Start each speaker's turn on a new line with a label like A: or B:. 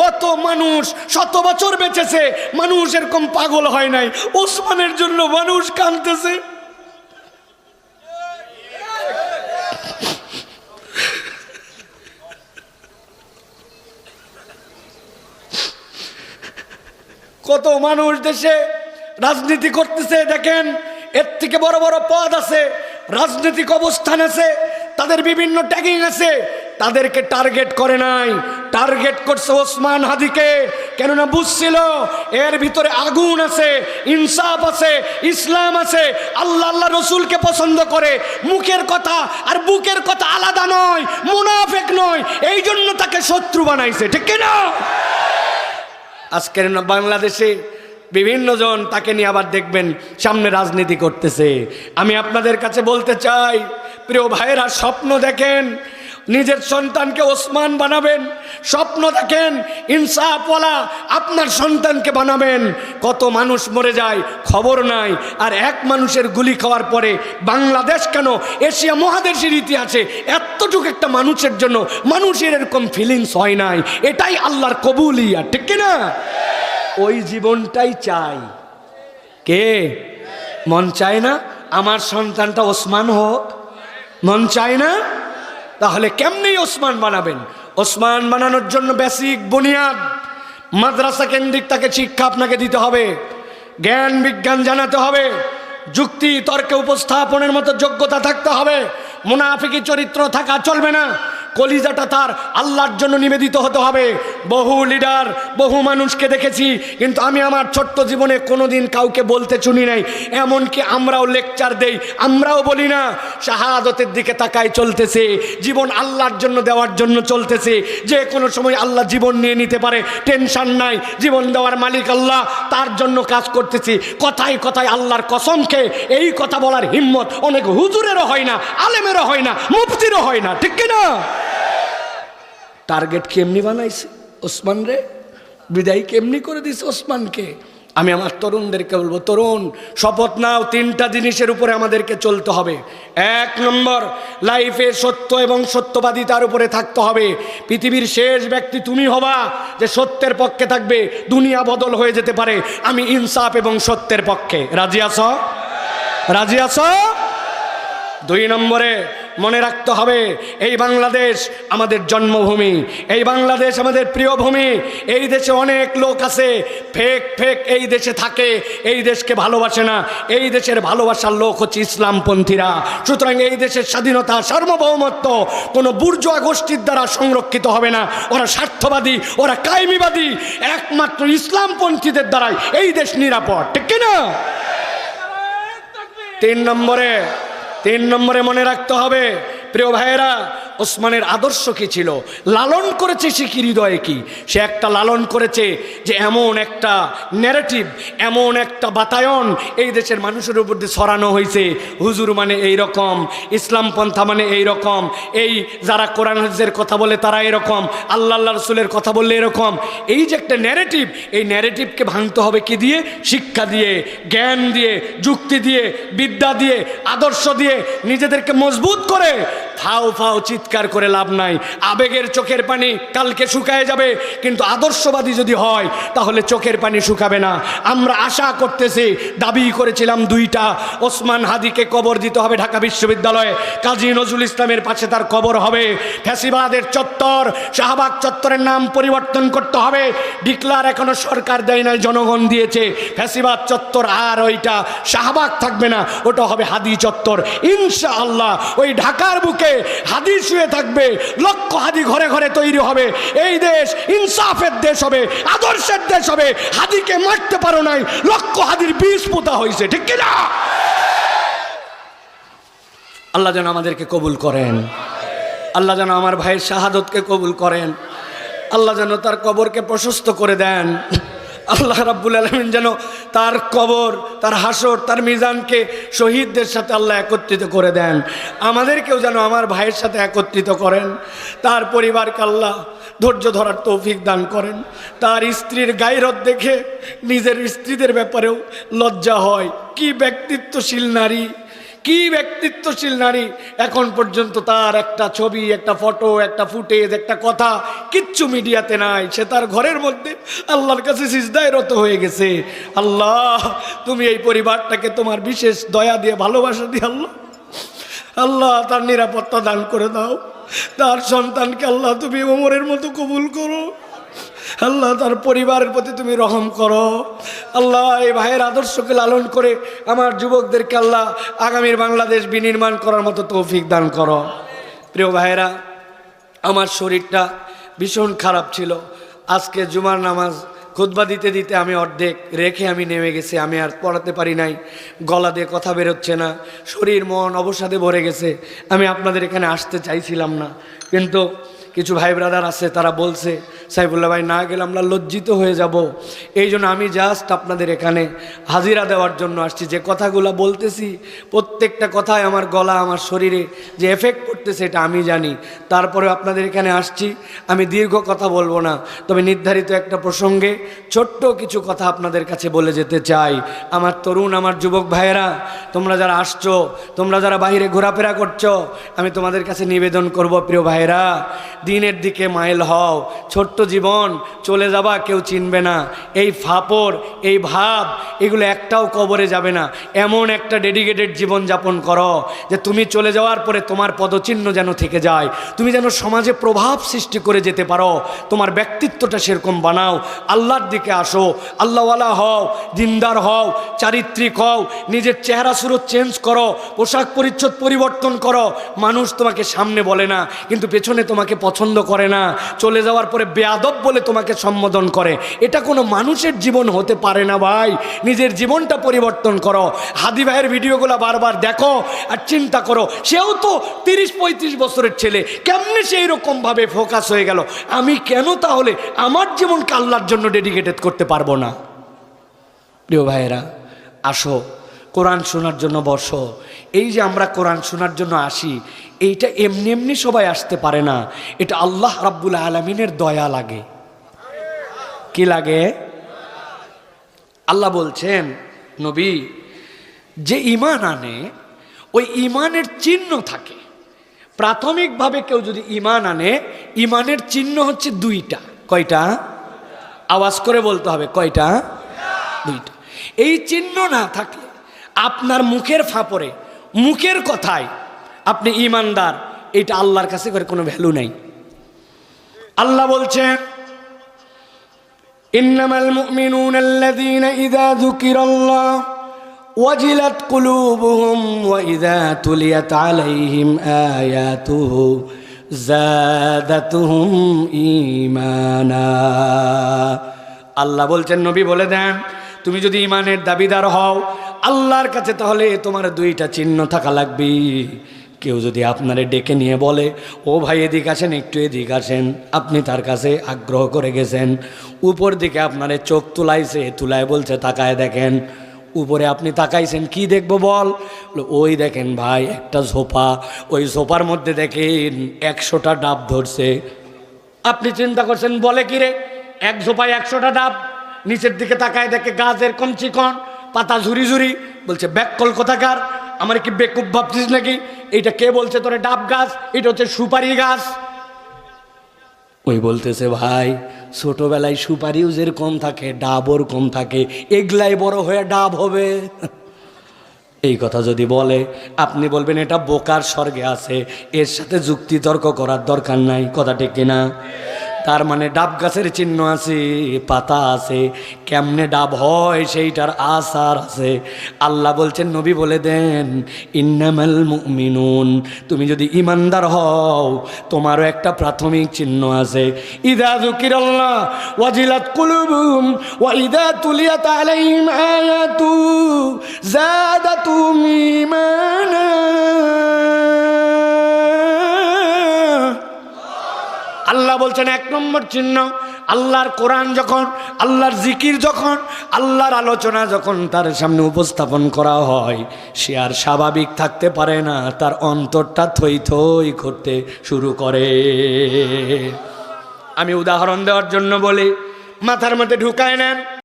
A: কত মানুষ শত বছর বেঁচেছে, মানুষ এরকম পাগল হয় নাই। ওসমানের জন্য মানুষ কাঁদতেছে। কত মানুষ দেশে রাজনীতি করতেছে, দেখেন, এর থেকে বড় বড় পদ আছে, রাজনৈতিক অবস্থান আছে, তাদের বিভিন্ন ট্যাগিং আছে, তাদেরকে টার্গেট করে নাই। টার্গেট করছে ওসমান হাদিকে। কেননা বুঝছিল, এর ভিতরে আগুন আছে, ইনসাফ আছে, ইসলাম আছে, আল্লাহ আল্লাহ রসুলকে পছন্দ করে। মুখের কথা আর বুকের কথা আলাদা নয়, মুনাফেক নয়। এই জন্য তাকে শত্রু বানাইছে, ঠিক কিনা? আজকের বাংলাদেশে বিভিন্ন জন তাকে নিয়ে আবার দেখবেন, সামনে রাজনীতি করতেছে। আমি আপনাদের কাছে বলতে চাই, প্রিয় ভাইয়েরা, স্বপ্ন দেখেন নিজের সন্তানকে ওসমান বানাবেন। স্বপ্ন দেখেন, ইনসাফওয়ালা আপনার সন্তানকে বানাবেন। কত মানুষ মরে যায়, খবর নাই। আর এক মানুষের গুলি খাওয়ার পরে বাংলাদেশ কেন এশিয়া মহাদেশের ইতিহাসে এতটুকু একটা মানুষের জন্য মানুষের এরকম ফিলিংস হয় নাই? এটাই আল্লাহর কবুলিয়া, ঠিক না? ওই জীবনটাই চাই। কে? মন চায় না? আমার সন্তানটা ওসমান হোক। মন চায় না? তাহলে কেমনি ওসমান বানাবেন? ওসমান বানানোর জন্য বেসিক বুনিয়াদ। মাদ্রাসা কেন্দ্রিক তাকে শিক্ষা আপনাকে দিতে হবে। জ্ঞান, বিজ্ঞান জানাতে হবে। যুক্তি, তর্কে উপস্থাপনের মতো যোগ্যতা থাকতে হবে। মুনাফিকি চরিত্র থাকা চলবে না। কলিজাটা তার আল্লাহর জন্য নিবেদিত হতে হবে। বহু লিডার বহু মানুষকে দেখেছি, কিন্তু আমি আমার ছোট্ট জীবনে কোনোদিন কাউকে বলতে শুনি নাই। এমনকি আমরাও লেকচার দেই, আমরাও বলি না, শাহাদতের দিকে তাকায় চলতেছে, জীবন আল্লাহর জন্য দেওয়ার জন্য চলতেছে। যে কোনো সময় আল্লাহ জীবন নিয়ে নিতে পারে টেনশন নাই, জীবন দেওয়ার মালিক আল্লাহ, তার জন্য কাজ করতেছি। কথায় কথায় আল্লাহর কসমকে এই কথা বলার হিম্মত অনেক হুজুরেরও হয় না, আলেমেরও হয় না, মুফতিরও হয় না, ঠিক কিনা? টার্গেট কেমনি বানাইছে? ওসমান রে, বিদায় কেমনি করে দিছে ওসমানকে? আমি আমার তরুণদেরকে বলব, তরুণ, শপথ নাও, তিনটা জিনিসের উপরে আমাদেরকে চলতে হবে। এক নম্বর লাইফে সত্য এবং সত্যবাদী তার উপরে থাকতে হবে। পৃথিবীর শেষ ব্যক্তি তুমি হবা, যে সত্যের পক্ষে থাকবে, দুনিয়া বদল হয়ে যেতে পারে। আমি ইনসাফ এবং সত্যের পক্ষে। রাজি আছ? রাজি আছো? দুই নম্বরে মনে রাখতে হবে, এই বাংলাদেশ আমাদের জন্মভূমি, এই বাংলাদেশ আমাদের প্রিয় ভূমি এই দেশে অনেক লোক আছে, ফেক ফেক, এই দেশে থাকে, এই দেশকে ভালোবাসে না, এই দেশের ভালোবাসার লোক হচ্ছে ইসলামপন্থীরা। সুতরাং এই দেশের স্বাধীনতা, সার্বভৌমত্ব কোনো বুর্জোয়া গোষ্ঠীর দ্বারা সংরক্ষিত হবে না। ওরা স্বার্থবাদী, ওরা কায়েমিবাদী, একমাত্র ইসলামপন্থীদের দ্বারাই এই দেশ নিরাপদ। ঠিক কিনা? তিন নম্বরে তিন নম্বরে মনে রাখতে হবে। প্রিয় ভাইয়েরা ওসমানের আদর্শ কী ছিল? লালন করেছে সে কি হৃদয়ে কি? সে একটা লালন করেছে যে এমন একটা ন্যারেটিভ এমন একটা বাতায়ন এই দেশের মানুষের উপর দিয়ে ছড়ানো হয়েছে। হুজুর মানে এই রকম, ইসলাম পন্থা মানে এই রকম, এই যারা কোরআন হাদিসের কথা বলে তারা এরকম আল্লাহ আল্লাহ রসুলের কথা বললে এরকম। এই যে একটা ন্যারেটিভ এই ন্যারেটিভকে ভাঙতে হবে কি দিয়ে? শিক্ষা দিয়ে, জ্ঞান দিয়ে, যুক্তি দিয়ে, বিদ্যা দিয়ে, আদর্শ দিয়ে নিজেদেরকে মজবুত করে ফাও ফাও চিৎকার করে লাভ নাই। আবেগের চোখের পানি কালকে শুকায় যাবে, কিন্তু আদর্শবাদী যদি হয়, তাহলে চোখের পানি শুকাবে না। আমরা আশা করতেছি, দাবি করেছিলাম দুইটা। ওসমান হাদিকে কবর দিতে হবে ঢাকা বিশ্ববিদ্যালয়ে। কাজী নজরুল ইসলামের পাশে তার কবর হবে। ফ্যাসিবাদের চত্বর, শাহবাগ চত্বরের নাম পরিবর্তন করতে হবে। ডিক্লার এখনও সরকার দেয় নাই, জনগণ দিয়েছে। ফ্যাসিবাদ চত্বর আর ওইটা, শাহবাগ থাকবে না, ওটা হবে হাদি চত্বর। ইনশা আল্লাহ ওই ঢাকার বুকে হাদি শুয়ে থাকবে, লক্ষ হাদি ঘরে ঘরে তৈরি হবে। এই দেশ ইনসাফের দেশ হবে, আদর্শের দেশ হবে। হাদিকে মারতে পারো নাই, লক্ষ হাদির বীজ পোতা হয়েছে, ঠিক কিনা? আল্লাহ যেন আমাদেরকে কবুল করেন। আল্লাহ যেন আমার ভাইয়ের শাহাদতকে কবুল করেন। আল্লাহ যেন তার কবরকে প্রশস্ত করে দেন। আল্লাহ রাব্বুল আলমিন যেন তার কবর, তার হাসর, তার মিজানকে শহীদদের সাথে আল্লাহ একত্রিত করে দেন। আমাদেরকেও যেন আমার ভাইয়ের সাথে একত্রিত করেন। তার পরিবারকে আল্লাহ ধৈর্য ধরার তৌফিক দান করেন। তার স্ত্রীর গাইরত দেখে নিজের স্ত্রীদের ব্যাপারেও লজ্জা হয়। কি ব্যক্তিত্বশীল নারী। কি ব্যক্তিত্বশীল নারী? এখন পর্যন্ত তার একটা ছবি, একটা ফটো, একটা ফুটেজ, একটা কথা কিচ্ছু মিডিয়াতে নাই। সে তার ঘরের মধ্যে আল্লাহর কাছে সিজদায় রত হয়ে গেছে। আল্লাহ, তুমি এই পরিবারটাকে তোমার বিশেষ দয়া দিয়ে, ভালোবাসা দিয়ে আল্লাহ আল্লাহ তার নিরাপত্তা দান করে দাও। তার সন্তানকে আল্লাহ তুমি ওমরের মতো কবুল করো। আল্লাহ তার পরিবারের প্রতি তুমি রহম করো। আল্লাহ এই ভাইয়ের আদর্শকে লালন করে আমার যুবকদেরকে আল্লাহ আগামীর বাংলাদেশ বিনির্মাণ করার মতো তৌফিক দান করো। প্রিয় ভাইয়েরা, আমার শরীরটা ভীষণ খারাপ ছিল। আজকে জুমার নামাজ খুতবা দিতে দিতে আমি অর্ধেক রেখে আমি নেমে গেছি, আমি আর পড়াতে পারি নাই। গলা দিয়ে কথা বেরোচ্ছে না, শরীর, মন অবসাদে ভরে গেছে। আমি আপনাদের এখানে আসতে চাইছিলাম না। কিন্তু কিছু ভাই ব্রাদার আছে, তারা বলছে সাইফুল্লাহ ভাই, না গেলে আমরা লজ্জিত হয়ে যাব। এই জন্য আমি জাস্ট আপনাদের এখানে হাজিরা দেওয়ার জন্য আসছি। যে কথাগুলো বলতেছি, প্রত্যেকটা কথায় আমার গলা, আমার শরীরে যে এফেক্ট করতেছে এটা আমি জানি। তারপরে আপনাদের এখানে আসছি। আমি দীর্ঘ কথা বলব না, তবে নির্ধারিত একটা প্রসঙ্গে ছোট্ট কিছু কথা আপনাদের কাছে বলে যেতে চাই। আমার তরুণ, আমার যুবক ভাইয়েরা, তোমরা যারা আসছো, তোমরা যারা বাইরে ঘোরাফেরা করছ, আমি তোমাদের কাছে নিবেদন করব, প্রিয় ভাইয়েরা, দিনের দিকে মাইল হও, ছোট্ট জীবন চলে যাবা, কেউ চিনবে না। এই ফাপড়, এই ভাব, এগুলো একটাও কবরে যাবে না। এমন একটা ডেডিকেটেড জীবন যাপন করো যে তুমি চলে যাওয়ার পরে তোমার পদচিহ্ন যেন থেকে যায়। তুমি যেন সমাজে প্রভাব সৃষ্টি করে যেতে পারো। তোমার ব্যক্তিত্বটা সেরকম বানাও। আল্লাহর দিকে আসো। আল্লাহওয়ালা হও, দিনদার হও, চারিত্রিক হও, নিজের চেহারা সুরত চেঞ্জ করো, পোশাক পরিচ্ছদ পরিবর্তন করো। মানুষ তোমাকে সামনে বলে না, কিন্তু পেছনে তোমাকে পছন্দ করে না। চলে যাওয়ার পরে বেয়াদব বলে তোমাকে সম্বোধন করে। এটা কোনো মানুষের জীবন হতে পারে না ভাই। নিজের জীবনটা পরিবর্তন করো। হাদি ভাইয়ের ভিডিওগুলো বারবার দেখো আর চিন্তা করো। সেও তো তিরিশ পঁয়ত্রিশ বছরের ছেলে। কেমনে সেই রকমভাবে ফোকাস হয়ে গেল? আমি কেন তাহলে আমার জীবনকে আল্লাহর জন্য ডেডিকেটেড করতে পারব না? প্রিয় ভাইয়েরা, আসো। কোরআন শোনার জন্য বসো। এই যে আমরা কোরআন শোনার জন্য আসি এইটা এমনি এমনি সবাই আসতে পারে না। এটা আল্লাহ রাব্বুল আলমিনের দয়া লাগে। কি লাগে? আল্লাহ বলছেন, নবী, যে ইমান আনে, ওই ইমানের চিহ্ন থাকে। প্রাথমিকভাবে কেউ যদি ইমান আনে ইমানের চিহ্ন হচ্ছে দুইটা। কয়টা? আওয়াজ করে বলতে হবে, কয়টা? দুইটা। এই চিহ্ন না থাকলে আপনার মুখের ফাঁপরে মুখের কথায় আপনি ইমানদার, এটা আল্লাহর কাছে করে কোনো ভ্যালু নাই। আল্লাহ বলছেন, ইন্নামাল মুমিনুন আল্লাযীনা ইযা যুকিরাল্লাহ ওয়াজিলাত কুলুবুহুম ওয়া ইযা তুলিয়াত আলাইহিম আয়াতুহু জাদাতুহুম ঈমানা। আল্লাহ বলছেন, নবী বলে দেন, তুমি যদি ইমানের দাবিদার হও, আল্লাহর কাছে তাহলে তোমার দুইটা চিহ্ন থাকা লাগবে। কেউ যদি আপনারে ডেকে নিয়ে বলে, ও ভাই, এদিক আসেন, একটু এদিক আসেন, আপনি তার কাছে আগ্রহ করে গেছেন, উপর দিকে আপনারে চোখ তুলাইছে, তুলায় বলছে, তাকায় দেখেন, উপরে আপনি তাকাইছেন, কি দেখব বল? ওই দেখেন ভাই, একটা ঝোপা ওই ঝোপার মধ্যে দেখেন একশোটা ডাব ধরছে। আপনি চিন্তা করছেন, বলে কি রে? এক ঝোপায় একশোটা ডাব, নিচের দিকে তাকায় দেখে গাছ এরকম চিকন পাতা ঝুরি ঝুরি, বলছে, ব্যাককল কোথাকার? আমার কি বেকুব ভাবছিস নাকি? এইটা কে বলছে তোরে, ডাব গাছ? এটা হচ্ছে সুপারি গাছ। ওই বলতেছে, ভাই, ছোটবেলায় সুপারিও কম থাকে ডাবর কম থাকে। এগলাই বড় হয়ে ডাব হবে। এই কথা যদি বলে, আপনি বলবেন, এটা বোকার স্বর্গে আছে। এর সাথে যুক্তি তর্ক করার দরকার নাই। কথা ঠিক কিনা? তার মানে ডাব গাছের চিহ্ন আছে, পাতা আছে, কেমনে ডাব হয় সেইটার আসার আছে। আল্লাহ বলছেন, নবী বলে দেন, ইন্নামাল মুমিনুন। তুমি যদি ইমানদার হও, তোমারও একটা প্রাথমিক চিহ্ন আছে। ইদা যুকিরাল্লাহ ওয়াজিলাত কুলুবুহুম ওয়া ইদা তুলিয়াত আলাইহিম আয়াতু জাদাতুহুম ঈমানা আল্লাহ বলছেন এক নম্বর চিহ্ন, আল্লাহর কোরআন যখন, আল্লাহর জিকির যখন, আল্লাহর আলোচনা যখন তার সামনে উপস্থাপন করা হয়, সে আর স্বাভাবিক থাকতে পারে না, তার অন্তরটা থই থই করতে শুরু করে। আমি উদাহরণ দেওয়ার জন্য বলি, মাথার মধ্যে ঢুকায় নেন